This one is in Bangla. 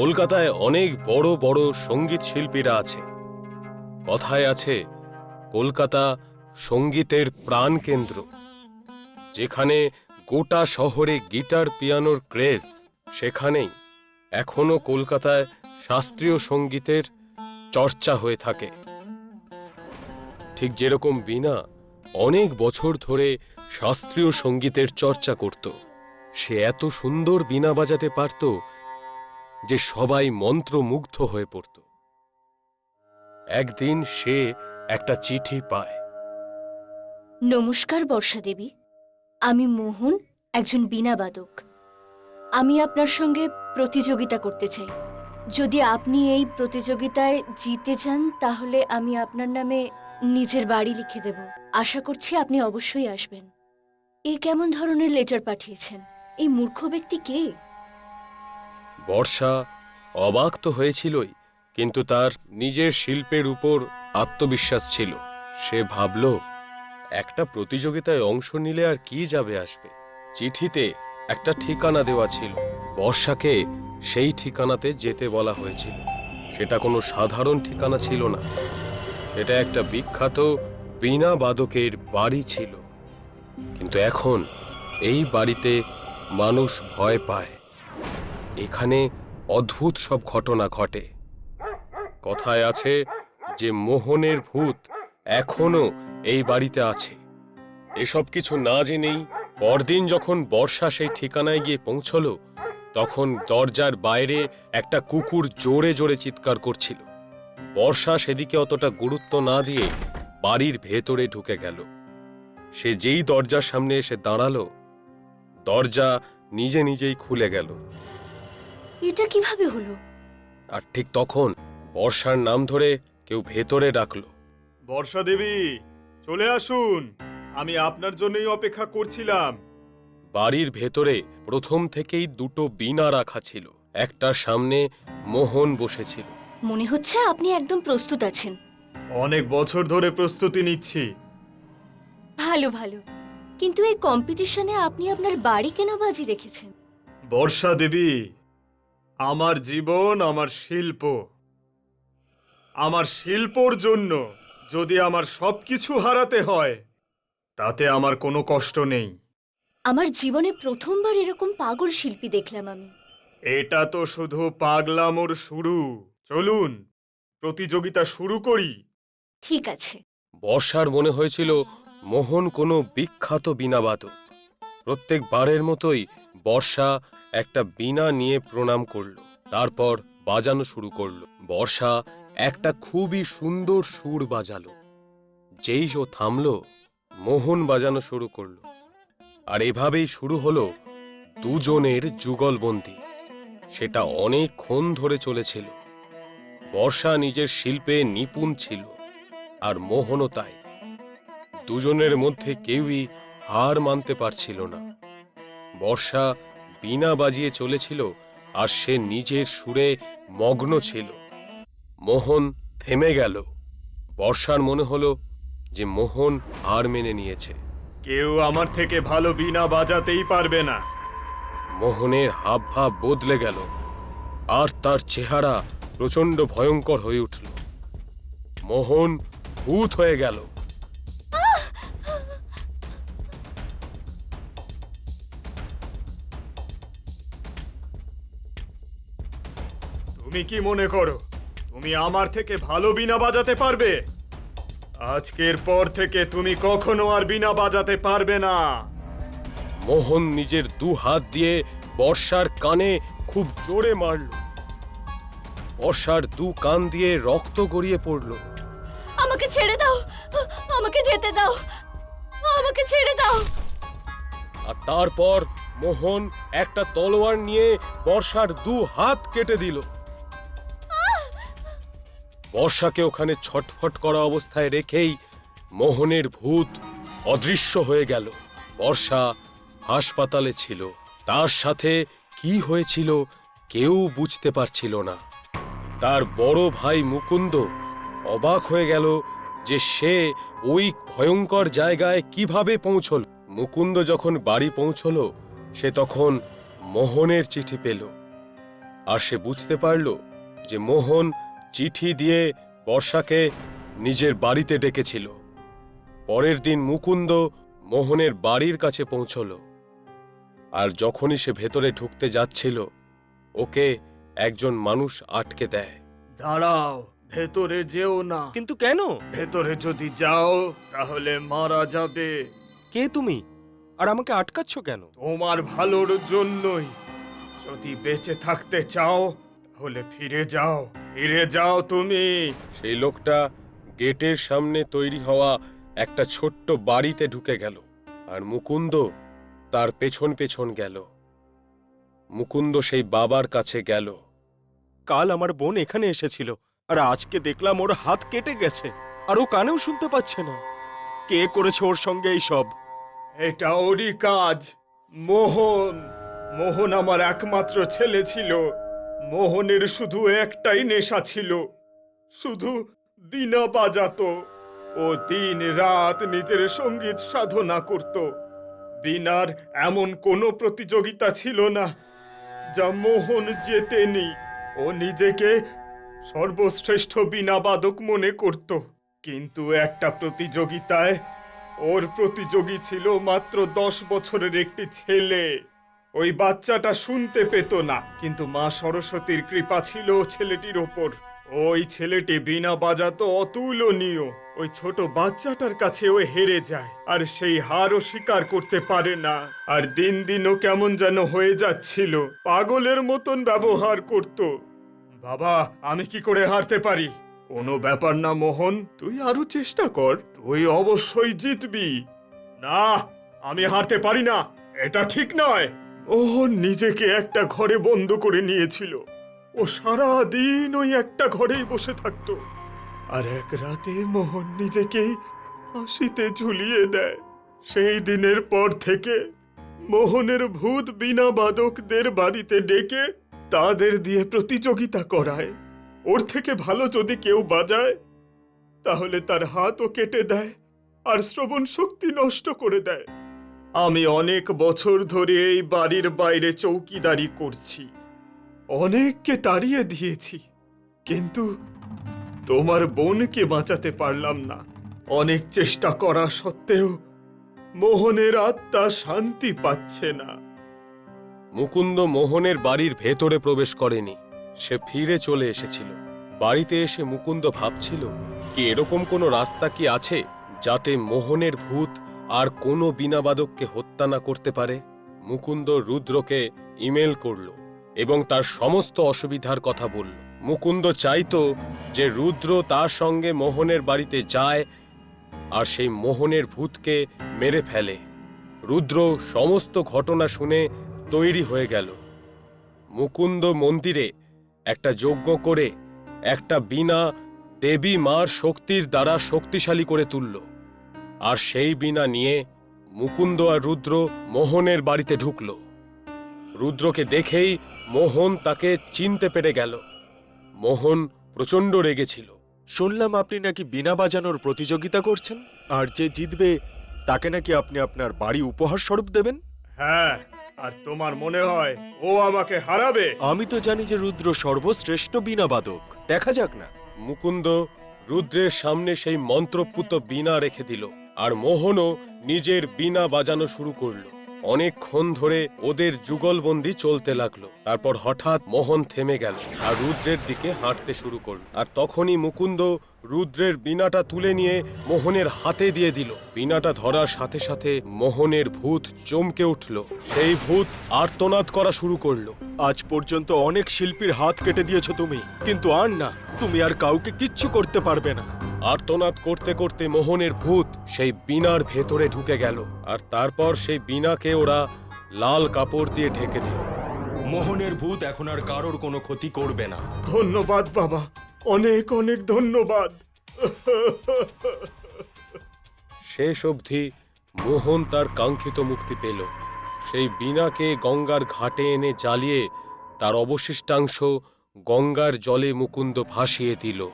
কলকাতায় অনেক বড় বড় সংগীত শিল্পীরা আছে। কথায় আছে, কলকাতা সঙ্গীতের প্রাণকেন্দ্র, যেখানে গোটা শহরে গিটার, পিয়ানোর ক্রেজ সেখানেই। এখনও কলকাতায় শাস্ত্রীয় সঙ্গীতের চর্চা হয়ে থাকে। ঠিক যেরকম বিনা অনেক বছর ধরে শাস্ত্রীয় সঙ্গীতের চর্চা করত, সে এত সুন্দর বিনা বাজাতে পারত যে সবাই মন্ত্রমুগ্ধ হয়ে পড়ত। একদিন সে একটা চিঠি পায়। নমস্কার বর্ষা দেবী। আমি মোহন, একজন বীণাবাদক। আমি আপনার সঙ্গে প্রতিযোগিতা করতে চাই। যদি আপনি এই প্রতিযোগিতায় জিতে যান, তাহলে আমি আপনার নামে নিজের বাড়ি লিখে দেব। আশা করছি আপনি অবশ্যই আসবেন। এ কেমন ধরনের লেটার পাঠিয়েছেন? এই মূর্খ ব্যক্তি কে? বর্ষা অবাক তো হয়েছিলই, কিন্তু তার নিজের শিল্পের উপর আত্মবিশ্বাস ছিল। সে ভাবল, একটা প্রতিযোগিতায় অংশ নিলে আর কি যাবে আসবে? চিঠিতে একটা ঠিকানা দেওয়া ছিল। বর্ষাকে সেই ঠিকানাতে যেতে বলা হয়েছিল। সেটা কোনো সাধারণ ঠিকানা ছিল না। এটা একটা বিখ্যাত বীণা বাদকের বাড়ি ছিল। কিন্তু এখন এই বাড়িতে মানুষ ভয় পায়। এখানে অদ্ভুত সব ঘটনা ঘটে। কথায় আছে যে মোহনের ভূত এখনও এই বাড়িতে আছে। এসব কিছু না জেনেই পরদিন যখন বর্ষা সেই ঠিকানায় গিয়ে পৌঁছল, তখন দরজার বাইরে একটা কুকুর জোরে জোরে চিৎকার করছিল। বর্ষা সেদিকে অতটা গুরুত্ব না দিয়ে বাড়ির ভেতরে ঢুকে গেল। সে যেই দরজার সামনে এসে দাঁড়াল, দরজা নিজে নিজেই খুলে গেল। এটা কীভাবে হলো? আর ঠিক তখন বর্ষার নাম ধরে কেউ ভেতরে ডাকলো। বর্ষা দেবী চলে আসুন। আমি আপনার জন্যই অপেক্ষা করছিলাম। বাড়ির ভেতরে প্রথম থেকেই দুটো বীণা রাখা ছিল। একটার সামনে মোহন বসেছিল। মনে হচ্ছে আপনি একদম প্রস্তুত আছেন। অনেক বছর ধরে প্রস্তুতি নিচ্ছি। ভালো ভালো। কিন্তু এই কম্পিটিশনে আপনি আপনার বাড়ি কেন বাজি রেখেছেন? বর্ষা দেবী আমার জীবন আমার শিল্প। আমার শিল্পর জন্য যদি আমার সবকিছু হারাতে হয় তাতে আমার কোনো কষ্ট নেই। আমার জীবনে প্রথমবার এরকম পাগল শিল্পী দেখলাম আমি। এটা তো শুধু পাগলামোর শুরু। চলুন প্রতিযোগিতা শুরু করি। ঠিক আছে। বর্ষার মনে হয়েছিল মোহন কোনো বিখ্যাত বীণাবাদক। প্রত্যেক বারের মতোই বর্ষা একটা বীণা নিয়ে প্রণাম করল, তারপর বাজানো শুরু করল। বর্ষা একটা খুবই সুন্দর সুর বাজালো। যেই ও থামলো, মোহন বাজানো শুরু করল। আর এভাবেই শুরু হলো দুজনের যুগলবন্দি। সেটা অনেকক্ষণ ধরে চলেছিল। বর্ষা নিজের শিল্পে নিপুণ ছিল, আর মোহনও তাই। দুজনের মধ্যে কেউই হার মানতে পারছিল না। বর্ষা বিনা বাজিয়ে চলেছিল আর সে নিজের সুরে মগ্ন ছিল। মোহন থেমে গেল। বর্ষার মনে হলো যে মোহন হার মেনে নিয়েছে। কেউ আমার থেকে ভালো বিনা বাজাতেই পারবে না। মোহনের হাবভাব বদলে গেল আর তার চেহারা প্রচণ্ড ভয়ঙ্কর হয়ে উঠল। মোহন ভূত হয়ে গেল। তুমি কি মনে করো? তুমি আমার থেকে ভালো বিনা বাজাতে পারবে? আজকের পর থেকে তুমি কখনো আর বিনা বাজাতে পারবে না। মোহন নিজের দু হাত দিয়ে বর্ষার কানে খুব জোরে মারল। বর্ষার দু কান দিয়ে রক্ত গড়িয়ে পড়ল। আমাকে ছেড়ে দাও! আমাকে যেতে দাও! আমাকে ছেড়ে দাও! আর তারপর মোহন একটা তলোয়ার নিয়ে বর্ষার দু হাত কেটে দিল। বর্ষাকে ওখানে ছটফট করা অবস্থায় রেখেই মোহনের ভূত অদৃশ্য হয়ে গেল। বর্ষা হাসপাতালে ছিল। তার সাথে কি হয়েছিল কেউ বুঝতে পারছিল না। তার বড় ভাই মুকুন্দ অবাক হয়ে গেল যে সে ওই ভয়ঙ্কর জায়গায় কীভাবে পৌঁছল। মুকুন্দ যখন বাড়ি পৌঁছল, সে তখন মোহনের চিঠি পেল। আর সে বুঝতে পারল যে মোহন চিঠি দিয়ে বর্ষাকে নিজের বাড়িতে ডেকেছিল। পরের দিন মুকুন্দ মোহনের বাড়ির কাছে পৌঁছল। আর যখনই সে ভেতরে ঢুকতে যাচ্ছিল ওকে একজন মানুষ আটকে দেয়। দাঁড়াও ভেতরে যেও না। কিন্তু কেন? ভেতরে যদি যাও তাহলে মারা যাবে। কে তুমি? আর আমাকে আটকাচ্ছ কেন? তোমার ভালোর জন্যই। যদি বেঁচে থাকতে চাও তাহলে ফিরে যাও। ফিরে যাও তুমি। সেই লোকটা গেটের সামনে তৈরি হওয়া একটা ছোট্ট বাড়িতে ঢুকে গেল আর মুকুন্দ তার পেছন পেছন গেল। মুকুন্দ সেই বাবার কাছে গেল। কাল আমার বোন এখানে এসেছিল আর আজকে দেখলাম ওর হাত কেটে গেছে আর ও কানেও শুনতে পাচ্ছে না। কে করেছে ওর সঙ্গে এই সব? এটা ওরই কাজ। মোহন। মোহন আমার একমাত্র ছেলে ছিল। মোহনের শুধু একটাই নেশা ছিল, শুধু বিনা বাজাতো। ও দিন রাত নিজের সংগীত সাধনা করত। বিনার এমন কোনো প্রতিযোগিতা ছিল না, যা মোহন জেতেনি। ও নিজেকে সর্বশ্রেষ্ঠ বিনা বীণাবাদক মনে করত। কিন্তু একটা প্রতিযোগিতায় ওর প্রতিযোগী ছিল মাত্র দশ বছরের একটি ছেলে। ওই বাচ্চাটা শুনতে পেত না। কিন্তু মা সরস্বতীর কৃপা ছিল ছেলেটির ওপর। ওই ছেলেটি বিনা বাজাতো অতুলনীয়। ওই ছোট বাচ্চাটার কাছে ও হেরে যায়। আর সেই হারও স্বীকার করতে পারে না। আর দিন দিনও কেমন যেন হয়ে যাচ্ছিল। পাগলের মতন ব্যবহার করত। বাবা, আমি কি করে হারতে পারি? কোনো ব্যাপার না, মোহন। তুই আরও চেষ্টা কর। তুই অবশ্যই জিতবি। না, আমি হারতে পারি না। এটা ঠিক নয়। মোহন নিজেকে একটা ঘরে বন্ধ করে নিয়েছিল। ও সারা দিন ওই একটা ঘরেই বসে থাকতো। আর এক রাতে মোহন নিজেকে হাসিতে ঝুলিয়ে দেয়। সেই দিনের পর থেকে মোহনের ভূত বিনা বাদকদের বাড়িতে ডেকে তাদের দিয়ে প্রতিযোগিতা করায়। ওর থেকে ভালো যদি কেউ বাজায়, তাহলে তার হাতও কেটে দেয় আর শ্রবণ শক্তি নষ্ট করে দেয়। আমি অনেক বছর ধরে এই বাড়ির বাইরে চৌকিদারি করছি। অনেককে তাড়িয়ে দিয়েছি, কিন্তু তোমার বোনকে বাঁচাতে পারলাম না। অনেক চেষ্টা করা সত্ত্বেও মোহনের আত্মা শান্তি পাচ্ছে না। মুকুন্দ মোহনের বাড়ির ভেতরে প্রবেশ করেনি। সে ফিরে চলে এসেছিল। বাড়িতে এসে মুকুন্দ ভাবছিল, কি এরকম কোনো রাস্তা কি আছে যাতে মোহনের ভূত আর কোনো বিনাবাদককে হত্যা না করতে পারে মুকুন্দ রুদ্রকে ইমেল করল এবং তার সমস্ত অসুবিধার কথা বলল। মুকুন্দ চাইতো যে রুদ্র তার সঙ্গে মোহনের বাড়িতে যায় আর সেই মোহনের ভূতকে মেরে ফেলে। রুদ্র সমস্ত ঘটনা শুনে তৈরি হয়ে গেল। মুকুন্দ মন্দিরে একটা যজ্ঞ করে একটা বীণা দেবী মার শক্তির দ্বারা শক্তিশালী করে তুলল। আর সেই বীণা নিয়ে মুকুন্দ আর রুদ্র মোহনের বাড়িতে ঢুকল। রুদ্রকে দেখেই মোহন তাকে চিনতে পেরে গেল। মোহন প্রচণ্ড রেগেছিল শুনলাম আপনি নাকি বিনা বাজানোর প্রতিযোগিতা করছেন আর যে জিতবে তাকে নাকি আপনি আপনার বাড়ি উপহার স্বরূপ দেবেন? হ্যাঁ আর তোমার মনে হয় ও আমাকে হারাবে? আমি তো জানি যে রুদ্র সর্বশ্রেষ্ঠ বিনা বাদক। দেখা যাক না। মুকুন্দ রুদ্রের সামনে সেই মন্ত্রপুত বীণা রেখে দিল। আর মোহনও নিজের বীণা বাজানো শুরু করল। অনেকক্ষণ ধরে ওদের যুগলবন্দি চলতে লাগল। তারপর হঠাৎ মোহন থেমে গেল আর রুদ্রের দিকে হাঁটতে শুরু করল। আর তখনই মুকুন্দ রুদ্রের বীণাটা তুলে নিয়ে মোহনের হাতে দিয়ে দিল। বীণাটা ধরার সাথে সাথে মোহনের ভূত চমকে উঠল। সেই ভূত আর্তনাদ করা শুরু করল। আজ পর্যন্ত অনেক শিল্পীর হাত কেটে দিয়েছ তুমি, কিন্তু আর না। তুমি আর কাউকে কিচ্ছু করতে পারবে না। আর্তনাদ করতে করতে মোহনের ভূত সেই বীণার ভেতরে ঢুকে গেল আর তারপর সেই বীণাকে ওরা লাল কাপড় দিয়ে ঢেকে দিল। মোহনের ভূত এখন আর কারোর কোনো ক্ষতি করবে না। ধন্যবাদ বাবা। অনেক অনেক ধন্যবাদ। শেষ অবধি মোহন তার কাঙ্ক্ষিত মুক্তি পেল। সেই বীণাকে গঙ্গার ঘাটে এনে জ্বালিয়ে তার অবশিষ্টাংশ গঙ্গার জলে মুকুন্দ ভাসিয়ে দিল।